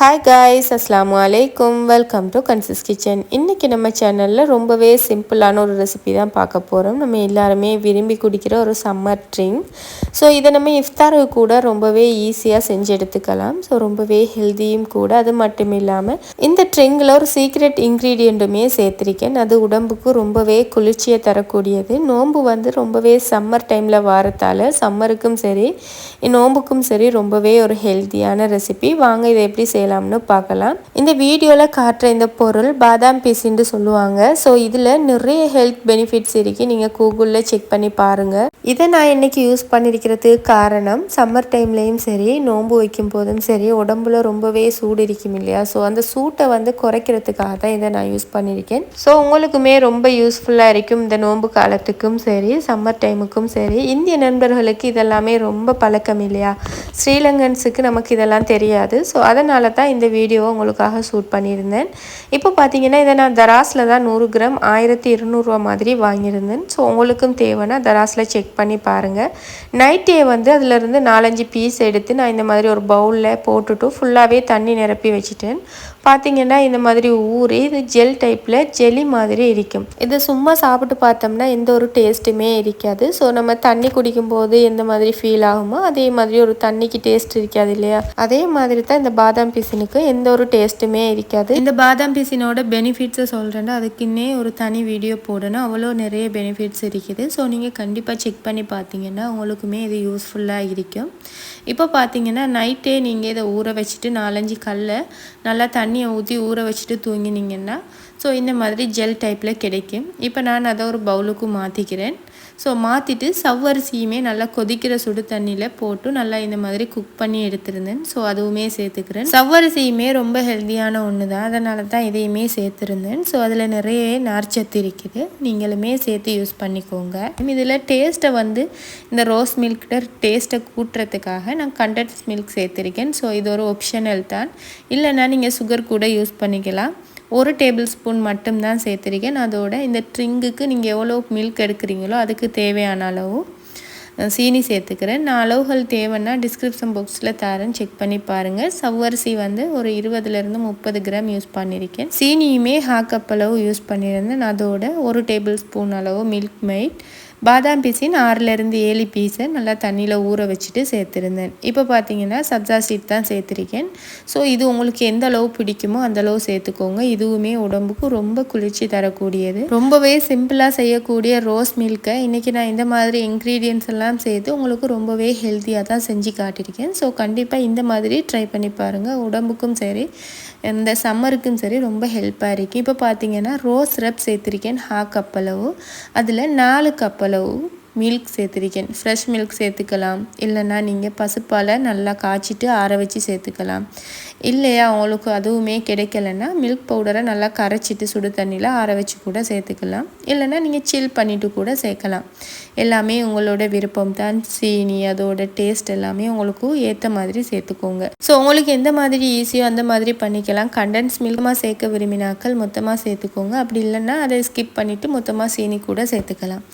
Hi guys அஸ்லாம் வலைக்கும் welcome to கன்சிஸ் kitchen இன்றைக்கி நம்ம சேனலில் ரொம்பவே சிம்பிளான ஒரு ரெசிபி தான் பார்க்க போகிறோம் நம்ம எல்லாருமே விரும்பி குடிக்கிற ஒரு சம்மர் ட்ரிங்க் ஸோ இதை நம்ம இஃப்தாருக்கு கூட ரொம்பவே ஈஸியாக செஞ்சு எடுத்துக்கலாம். ஸோ ரொம்பவே ஹெல்த்தியும் கூட. அது மட்டும் இல்லாமல் இந்த ட்ரிங்கில் ஒரு சீக்ரெட் இன்க்ரீடியண்ட்டுமே சேர்த்துருக்கேன். அது உடம்புக்கு ரொம்பவே குளிர்ச்சியை தரக்கூடியது. நோன்பு வந்து ரொம்பவே சம்மர் டைமில் வாரத்தால் சம்மருக்கும் சரி நோம்புக்கும் சரி ரொம்பவே ஒரு ஹெல்த்தியான ரெசிபி வாங்க இதை எப்படி செய்யலாம்? செய்யலாம்னு பார்க்கலாம். இந்த வீடியோவில் காட்டுற இந்த பொருள் பாதாம் பீஸுன்னு சொல்லுவாங்க. ஸோ இதில் நிறைய ஹெல்த் பெனிஃபிட்ஸ் இருக்கு. நீங்கள் கூகுளில் செக் பண்ணி பாருங்கள் இதை நான் இன்னைக்கு யூஸ் பண்ணியிருக்கிறதுக்கு காரணம் சம்மர் டைம்லேயும் சரி நோன்பு வைக்கும் போதும் சரி உடம்புல ரொம்பவே சூடு இருக்கும் இல்லையா? ஸோ அந்த சூட்டை வந்து குறைக்கிறதுக்காக தான் இதை நான் யூஸ் பண்ணியிருக்கேன் ஸோ உங்களுக்குமே ரொம்ப யூஸ்ஃபுல்லாக இருக்கும் இந்த நோன்பு காலத்துக்கும் சரி சம்மர் டைமுக்கும் சரி. இந்திய நண்பர்களுக்கு இதெல்லாமே ரொம்ப பழக்கம் இல்லையா? ஸ்ரீலங்கன்ஸுக்கு நமக்கு இதெல்லாம் தெரியாது. ஸோ அதனால தான் இந்த வீடியோவை உங்களுக்காக ஷூட் பண்ணியிருந்தேன். இப்போ பார்த்தீங்கன்னா இதை நான் தராஸில் தான் நூறு கிராம் ஆயிரத்தி இருநூறுவா மாதிரி வாங்கியிருந்தேன். ஸோ உங்களுக்கும் தேவைன்னா தராஸில் செக் பண்ணி பாருங்கள் நைட்டே வந்து அதிலிருந்து நாலஞ்சு பீஸ் எடுத்து நான் இந்த மாதிரி ஒரு பவுலில் போட்டுட்டு ஃபுல்லாகவே தண்ணி நிரப்பி வச்சுட்டேன். பார்த்தீங்கன்னா இந்த மாதிரி ஊறி இது ஜெல் டைப்பில் ஜெலி மாதிரி இருக்கும். இது சும்மா சாப்பிட்டு பார்த்தோம்னா எந்த ஒரு டேஸ்ட்டுமே இருக்காது. ஸோ நம்ம தண்ணி குடிக்கும் போது எந்த மாதிரி ஃபீல் ஆகுமோ அதே மாதிரி ஒரு தண்ணிக்கு டேஸ்ட் இருக்காது இல்லையா? அதே மாதிரி தான் இந்த பாதாம் பீசினுக்கு எந்த ஒரு டேஸ்ட்டுமே இருக்காது. இந்த பாதாம் பீசினோட பெனிஃபிட்ஸை சொல்கிறேன்னா அதுக்குன்னே ஒரு தனி வீடியோ போடணும். அவ்வளோ நிறைய பெனிஃபிட்ஸ் இருக்குது. ஸோ நீங்கள் கண்டிப்பாக செக் பண்ணி பார்த்தீங்கன்னா உங்களுக்குமே இது யூஸ்ஃபுல்லாக இருக்கும். இப்போ பார்த்தீங்கன்னா நைட்டே நீங்கள் இதை ஊற வச்சுட்டு நாலஞ்சு கல்லை நல்லா தண்ணி தண்ணியை ஊற்றி ஊற வச்சுட்டு தூங்கினீங்கன்னா ஸோ இந்த மாதிரி ஜெல் டைப்பில் கிடைக்கும். இப்போ நான் அதை ஒரு பவுலுக்கு மாற்றிக்கிறேன் ஸோ மாற்றிட்டு சவ்வரிசியுமே நல்லா கொதிக்கிற சுடு தண்ணியில் போட்டு நல்லா இந்த மாதிரி குக் பண்ணி எடுத்திருந்தேன். ஸோ அதுவுமே சேர்த்துக்கிறேன். சவ்வரிசியுமே ரொம்ப ஹெல்த்தியான ஒன்று தான் அதனால தான் இதையுமே சேர்த்துருந்தேன். ஸோ அதில் நிறைய நார்ச்சத்து இருக்குது. நீங்களுமே சேர்த்து யூஸ் பண்ணிக்கோங்க. இதில் டேஸ்ட்டை வந்து இந்த ரோஸ் மில்கிட்ட டேஸ்ட்டை கூட்டுறதுக்காக நான் கண்டன்ஸ் மில்க் சேர்த்துருக்கேன். ஸோ இது ஒரு ஒப்ஷனல் தான். இல்லைன்னா நீங்கள் சுகர் கூட யூஸ் பண்ணிக்கலாம். ஒரு டேபிள் ஸ்பூன் மட்டும்தான் சேர்த்துருக்கேன். அதோட இந்த ட்ரிங்குக்கு நீங்கள் எவ்வளோ மில்க் எடுக்கிறீங்களோ அதுக்கு தேவையான அளவு சீனி சேர்த்துக்கிறேன். நான் அளவுகள் தேவைன்னா டிஸ்கிரிப்ஷன் பாக்ஸில் தரேன். செக் பண்ணி பாருங்கள் சவ்வரிசி வந்து ஒரு இருபதுலேருந்து முப்பது கிராம் யூஸ் பண்ணியிருக்கேன் சீனியுமே ஹாக்கப் அளவு யூஸ் பண்ணியிருந்தேன். அதோட ஒரு டேபிள் ஸ்பூன் அளவு மில்க் மெயிட் பாதாம் பீஸின் ஆறுலேருந்து ஏழு பீஸை நல்லா தண்ணியில் ஊற வச்சுட்டு சேர்த்துருந்தேன். இப்போ பார்த்தீங்கன்னா சப்ஜா சீட் தான் சேர்த்துருக்கேன். ஸோ இது உங்களுக்கு எந்த அளவு பிடிக்குமோ அந்த அளவு சேர்த்துக்கோங்க. இதுவுமே உடம்புக்கு ரொம்ப குளிர்ச்சி தரக்கூடியது. ரொம்பவே சிம்பிளாக செய்யக்கூடிய ரோஸ் மில்கை இன்றைக்கி நான் இந்த மாதிரி இன்க்ரீடியன்ஸ் எல்லாம் சேர்த்து உங்களுக்கு ரொம்பவே ஹெல்த்தியாக தான் செஞ்சு காட்டியிருக்கேன். ஸோ கண்டிப்பாக இந்த மாதிரி ட்ரை பண்ணி பாருங்கள் உடம்புக்கும் சரி இந்த சம்மருக்கும் சரி ரொம்ப ஹெல்ப்பாக இருக்குது இப்போ பார்த்தீங்கன்னா ரோஸ் ரப் சேர்த்துருக்கேன். ஹா கப் அளவு. அதில் நாலு கப்பல் அளவு மில்க் சேர்த்துருக்கேன். ஃப்ரெஷ் மில்க் சேர்த்துக்கலாம். இல்லைன்னா நீங்கள் பசுப்பாலை நல்லா காய்ச்சிட்டு ஆற வச்சு சேர்த்துக்கலாம். இல்லையா அவங்களுக்கு அதுவுமே கிடைக்கலன்னா மில்க் பவுடரை நல்லா கரைச்சிட்டு சுடு தண்ணியில் ஆற வச்சு கூட சேர்த்துக்கலாம். இல்லைன்னா நீங்கள் சில் பண்ணிவிட்டு கூட சேர்க்கலாம். எல்லாமே உங்களோட விருப்பம் தான். சீனி அதோட டேஸ்ட் எல்லாமே உங்களுக்கு ஏற்ற மாதிரி சேர்த்துக்கோங்க. ஸோ உங்களுக்கு எந்த மாதிரி ஈஸியோ அந்த மாதிரி பண்ணிக்கலாம். கண்டன்ஸ் மில்கமாக சேர்க்க விரும்பினாக்கள் மொத்தமாக சேர்த்துக்கோங்க. அப்படி இல்லைன்னா அதை ஸ்கிப் பண்ணிவிட்டு மொத்தமாக சீனி கூட சேர்த்துக்கலாம்.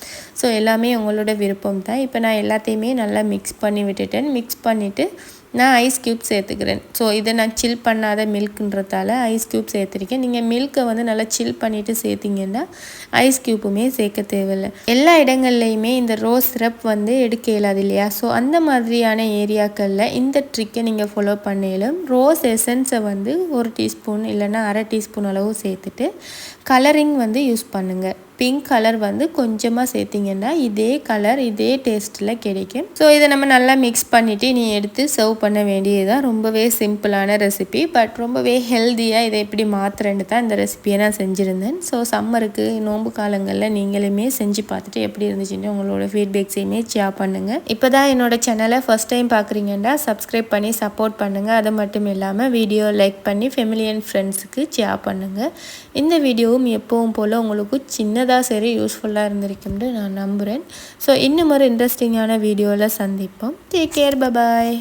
ஸோ எல்லாமே உங்களோட விருப்பம் தான். இப்போ நான் எல்லாத்தையுமே நல்லா மிக்ஸ் பண்ணி விட்டுட்டேன். மிக்ஸ் பண்ணிவிட்டு நான் ஐஸ் க்யூப் சேர்த்துக்கிறேன் ஸோ இதை நான் சில் பண்ணாத மில்க்குன்றதால ஐஸ் க்யூப் சேர்த்துருக்கேன் நீங்கள் மில்க்கை வந்து நல்லா சில் பண்ணிவிட்டு சேர்த்திங்கன்னா ஐஸ் க்யூப்புமே சேர்க்க தேவையில்லை. எல்லா இடங்கள்லையுமே இந்த ரோஸ் சிரப் வந்து எடுக்க இயலாது இல்லையா? ஸோ அந்த மாதிரியான ஏரியாக்களில் இந்த ட்ரிக்கை நீங்கள் ஃபாலோ பண்ணிலும் ரோஸ் எசன்ஸை வந்து ஒரு டீஸ்பூன் இல்லைன்னா அரை டீஸ்பூன் அளவு சேர்த்துட்டு கலரிங் வந்து யூஸ் பண்ணுங்கள் பிங்க் கலர் வந்து கொஞ்சமாக சேர்த்திங்கன்னா இதே கலர் இதே டேஸ்ட்டில் கிடைக்கும். ஸோ இதை நம்ம நல்லா மிக்ஸ் பண்ணிவிட்டு நீ எடுத்து சர்வ் பண்ண வேண்டியதுதான். ரொம்பவே சிம்பிளான ரெசிபி பட் ரொம்பவே ஹெல்த்தியாக இதை எப்படி மாற்றுறேன்னு தான் இந்த ரெசிபியை நான் செஞ்சுருந்தேன். ஸோ சம்மருக்கு நோம்பு காலங்களில் நீங்களுமே செஞ்சு பார்த்துட்டு எப்படி இருந்துச்சுன்னு உங்களோட ஃபீட்பேக்ஸையுமே ஷேர் பண்ணுங்கள் இப்போ தான் என்னோட சேனலை ஃபஸ்ட் டைம் பார்க்குறீங்கன்னா சப்ஸ்கிரைப் பண்ணி சப்போர்ட் பண்ணுங்கள் அது மட்டும் இல்லாமல் வீடியோ லைக் பண்ணி ஃபெமிலி அண்ட் ஃப்ரெண்ட்ஸுக்கு ஷேர் பண்ணுங்கள் இந்த வீடியோவும் எப்பவும் போல் உங்களுக்கு சின்ன சின்னதாக சரி யூஸ்ஃபுல்லாக இருந்திருக்கும்னு நான் நம்புகிறேன் ஸோ இன்னும் ஒரு இன்ட்ரெஸ்டிங்கான வீடியோவில் சந்திப்போம். Take care bye bye